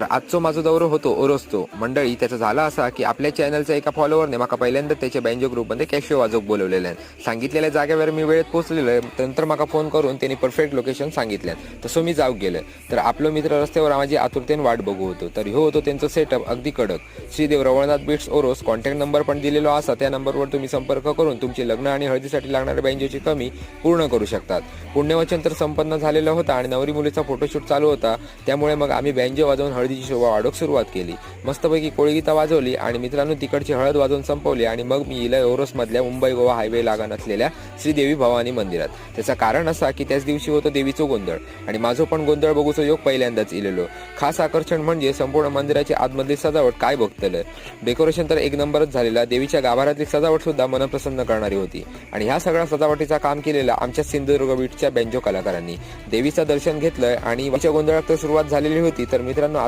तर आजचो माझो दौरो होतो ओरोसचो मंडळी त्याचा झाला असा की आपल्या चॅनलच्या एका फॉलोअरने माका पहिल्यांदा त्याच्या बँजो ग्रुपमध्ये कॅशिओ वाजवक बोलवलेले आहे. सांगितलेल्या जागेवर मी वेळेत पोहोचलेलो आहे नंतर माका फोन करून त्यांनी परफेक्ट लोकेशन सांगितल्यान तसं मी जाऊ गेलं तर आपलो मित्र रस्त्यावर माझी आतुरतेने वाट बघू होतो. तर ह्यो होतो त्यांचं सेटअप अगदी कडक. Shridev Rawalnath beats Oros contact number पण दिलेलो असा. त्या नंबरवर तुम्ही संपर्क करून तुमची लग्न आणि हळदीसाठी लागणाऱ्या बँजोची कमी पूर्ण करू शकतात. पुण्यवचन तर संपन्न झालेलं होतं आणि नवरी मुलीचा फोटोशूट चालू होता. त्यामुळे मग आम्ही बँजो वाजवून हळदी हळदीची शोभा वाढवूक सुरुवात केली. मस्तपैकी कोळीगीता वाजवली आणि मित्रांनो तिकडची हळद वाजवून संपवली आणि मग मी इला ओरोसमधल्या मुंबई गोवा हायवे लागण असलेल्या श्रीदेवी भवानी मंदिरात. त्याचं कारण असा की त्याच दिवशी होतो देवीचं गोंधळ. आणि माझं पण गोंधळ बघूचो योग पहिल्यांदाच इलेलो. खास आकर्षण म्हणजे संपूर्ण मंदिराची आतमधली सजावट काय बघतलं? डेकोरेशन तर एक नंबरच झालेला. देवीच्या गाभारातली सजावट सुद्धा मन प्रसन्न करणारी होती. आणि ह्या सगळ्या सजावटीचा काम केलेला आमच्या सिंधुदुर्ग बीटच्या बँजो कलाकारांनी. देवीचं दर्शन घेतलंय आणि गोंधळात तर सुरुवात झालेली होती. तर मित्रांनो